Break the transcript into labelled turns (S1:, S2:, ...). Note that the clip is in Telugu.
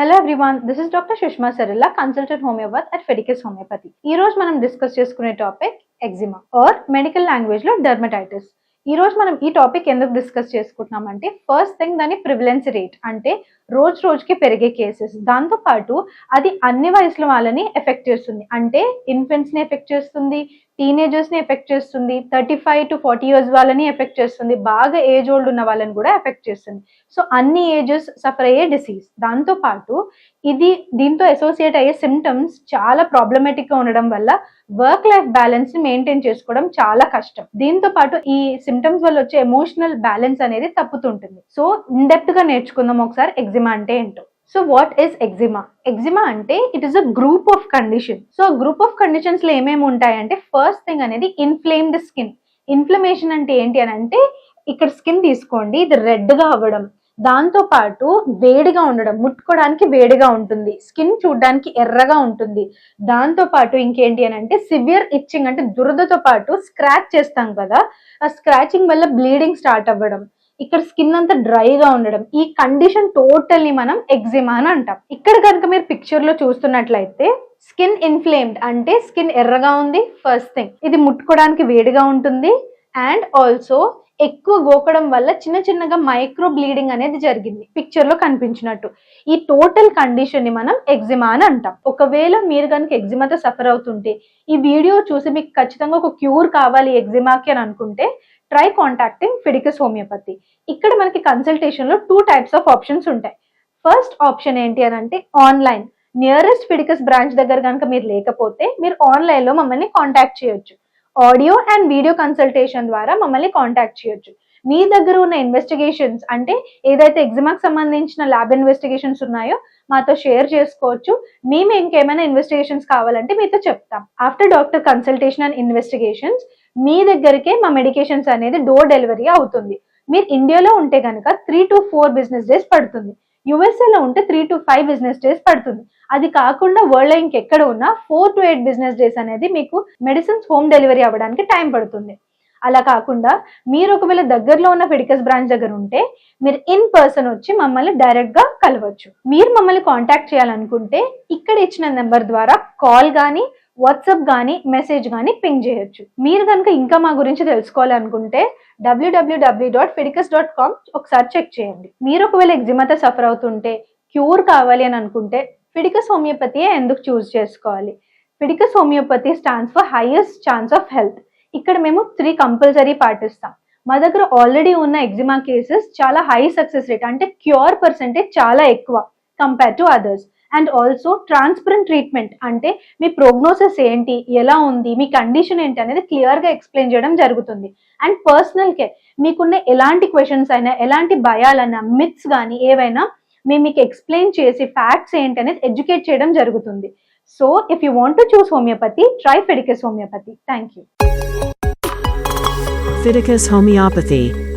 S1: Hello everyone this is doctor Sushma Sarilla consultant homeopath at Fedicus homeopathy ఈ రోజు మనం డిస్కస్ చేసుకునే టాపిక్ ఎగ్జిమా ఆర్ మెడికల్ లాంగ్వేజ్లో డర్మటైటిస్ ఈ రోజు మనం ఈ టాపిక్ ఎందుకు డిస్కస్ చేసుకుంటున్నామంటే ఫస్ట్ థింగ్ దాని ప్రివిలెన్స్ రేట్ అంటే రోజు రోజుకి పెరిగే కేసెస్ దాంతో పాటు అది అన్ని వయసుల వాళ్ళని ఎఫెక్ట్ చేస్తుంది. అంటే ఇన్ఫెంట్స్ని ఎఫెక్ట్ చేస్తుంది టీనేజర్స్ని ఎఫెక్ట్ చేస్తుంది. Thirty five to forty years వాళ్ళని ఎఫెక్ట్ చేస్తుంది. బాగా ఏజ్ ఓల్డ్ ఉన్న వాళ్ళని కూడా ఎఫెక్ట్ చేస్తుంది. సో అన్ని ఏజెస్ సఫర్ అయ్యే డిసీజ్ దాంతో పాటు ఇది దీంతో అసోసియేట్ అయ్యే సిమ్టమ్స్ చాలా ప్రాబ్లమేటిక్గా ఉండడం వల్ల వర్క్ లైఫ్ బ్యాలెన్స్ని మెయింటైన్ చేసుకోవడం చాలా కష్టం. దీంతో పాటు ఈ సిమ్టమ్స్ వల్ల వచ్చే ఎమోషనల్ బ్యాలెన్స్ అనేది తప్పుతుంటుంది. సో ఇన్డెప్త్గా నేర్చుకుందాం ఒకసారి. ఎగ్జిమా అంటే ఏంటో. So what is eczema eczema అంటే it is a group of condition so group of కండిషన్స్లో ఏమేమి ఉంటాయంటే ఫస్ట్ థింగ్ అనేది ఇన్ఫ్లేమ్డ్ స్కిన్ ఇన్ఫ్లమేషన్ అంటే ఏంటి అని అంటే ఇక్కడ స్కిన్ తీసుకోండి ఇది రెడ్గా అవ్వడం. దాంతో పాటు వేడిగా ఉండడం ముట్టుకోవడానికి వేడిగా ఉంటుంది. స్కిన్ చూడడానికి ఎర్రగా ఉంటుంది. దాంతో పాటు ఇంకేంటి అని అంటే సివియర్ ఇచ్చింగ్ అంటే దురదతో పాటు స్క్రాచ్ చేస్తాం కదా ఆ స్క్రాచింగ్ వల్ల బ్లీడింగ్ స్టార్ట్ అవ్వడం. ఇక్కడ స్కిన్ అంతా డ్రైగా ఉండడం. ఈ కండిషన్ టోటల్లీ మనం ఎగ్జిమా అని అంటాం. ఇక్కడ కనుక మీరు పిక్చర్లో చూస్తున్నట్లయితే స్కిన్ ఇన్ఫ్లేమ్డ్ అంటే స్కిన్ ఎర్రగా ఉంది ఫస్ట్ థింగ్ ఇది ముట్టుకోవడానికి వేడిగా ఉంటుంది అండ్ ఆల్సో ఎక్కువ గోకడం వల్ల చిన్న చిన్నగా మైక్రో బ్లీడింగ్ అనేది జరిగింది. పిక్చర్లో కనిపించినట్టు. ఈ టోటల్ కండిషన్ని మనం ఎగ్జిమా అని అంటాం. ఒకవేళ మీరు కనుక ఎగ్జిమాతో సఫర్ అవుతుంటే ఈ వీడియో చూసి మీకు ఖచ్చితంగా ఒక క్యూర్ కావాలి ఎగ్జిమాకి అని అనుకుంటే ట్రై కాంటాక్టింగ్ ఫిడికస్ హోమియోపతి ఇక్కడ మనకి కన్సల్టేషన్లో టూ టైప్స్ ఆఫ్ ఆప్షన్స్ ఉంటాయి. ఫస్ట్ ఆప్షన్ ఏంటి అని అంటే ఆన్లైన్ నియరెస్ట్ ఫిడికస్ బ్రాంచ్ దగ్గర కనుక మీరు లేకపోతే మీరు ఆన్లైన్లో మమ్మల్ని కాంటాక్ట్ చేయొచ్చు. ఆడియో అండ్ వీడియో కన్సల్టేషన్ ద్వారా మమ్మల్ని కాంటాక్ట్ చేయొచ్చు. మీ దగ్గర ఉన్న ఇన్వెస్టిగేషన్స్ అంటే ఏదైతే ఎగ్జామ్కి సంబంధించిన ల్యాబ్ ఇన్వెస్టిగేషన్స్ ఉన్నాయో మాతో షేర్ చేసుకోవచ్చు. మేము ఇంకేమైనా ఇన్వెస్టిగేషన్స్ కావాలంటే మీతో చెప్తాం. After doctor consultation and investigations మీ దగ్గరికే మా మెడికేషన్స్ అనేది డోర్ డెలివరీ అవుతుంది. మీరు ఇండియాలో ఉంటే కనుక three to four business days పడుతుంది. యుఎస్ఏలో ఉంటే three to five business days పడుతుంది. అది కాకుండా వరల్డ్లో ఇంకెక్కడ ఉన్నా four to eight business days అనేది మీకు మెడిసిన్స్ హోమ్ డెలివరీ అవ్వడానికి టైం పడుతుంది. అలా కాకుండా మీరు ఒకవేళ దగ్గరలో ఉన్న ఫిడికస్ బ్రాంచ్ దగ్గర ఉంటే మీరు ఇన్ పర్సన్ వచ్చి మమ్మల్ని డైరెక్ట్గా కలవచ్చు. మీరు మమ్మల్ని కాంటాక్ట్ చేయాలనుకుంటే ఇక్కడ ఇచ్చిన నెంబర్ ద్వారా కాల్ కానీ వాట్సాప్ కానీ మెసేజ్ కానీ పింగ్ చేయొచ్చు. మీరు కనుక ఇంకా మా గురించి తెలుసుకోవాలనుకుంటే W W W dot Fedicus dot com ఒకసారి చెక్ చేయండి. మీరు ఒకవేళ ఎగ్జిమతో సఫర్ అవుతుంటే క్యూర్ కావాలి అని అనుకుంటే ఫిడికస్ హోమియోపతియే ఎందుకు చూస్ చేసుకోవాలి? Fedicus homeopathy stands for highest chance of health ఇక్కడ మేము త్రీ కంపల్సరీ పాటిస్తాం. మా దగ్గర ఆల్రెడీ ఉన్న ఎగ్జిమా కేసెస్ చాలా హై సక్సెస్ రేట్ అంటే క్యూర్ పర్సెంటేజ్ చాలా ఎక్కువ compare to others and also transparent treatment అంటే మీ ప్రోగ్నోసిస్ ఏంటి ఎలా ఉంది మీ కండిషన్ ఏంటి అనేది క్లియర్గా ఎక్స్ప్లెయిన్ చేయడం జరుగుతుంది. అండ్ పర్సనల్ కేర్ మీకున్న ఎలాంటి క్వశ్చన్స్ అయినా ఎలాంటి భయాలైనా మిత్స్ కానీ ఏవైనా మేము మీకు ఎక్స్ప్లెయిన్ చేసి ఫ్యాక్ట్స్ ఏంటి అనేది ఎడ్యుకేట్ చేయడం జరుగుతుంది. So if you want to choose homeopathy, try Fidicus Homeopathy. Thank you.
S2: Fidicus Homeopathy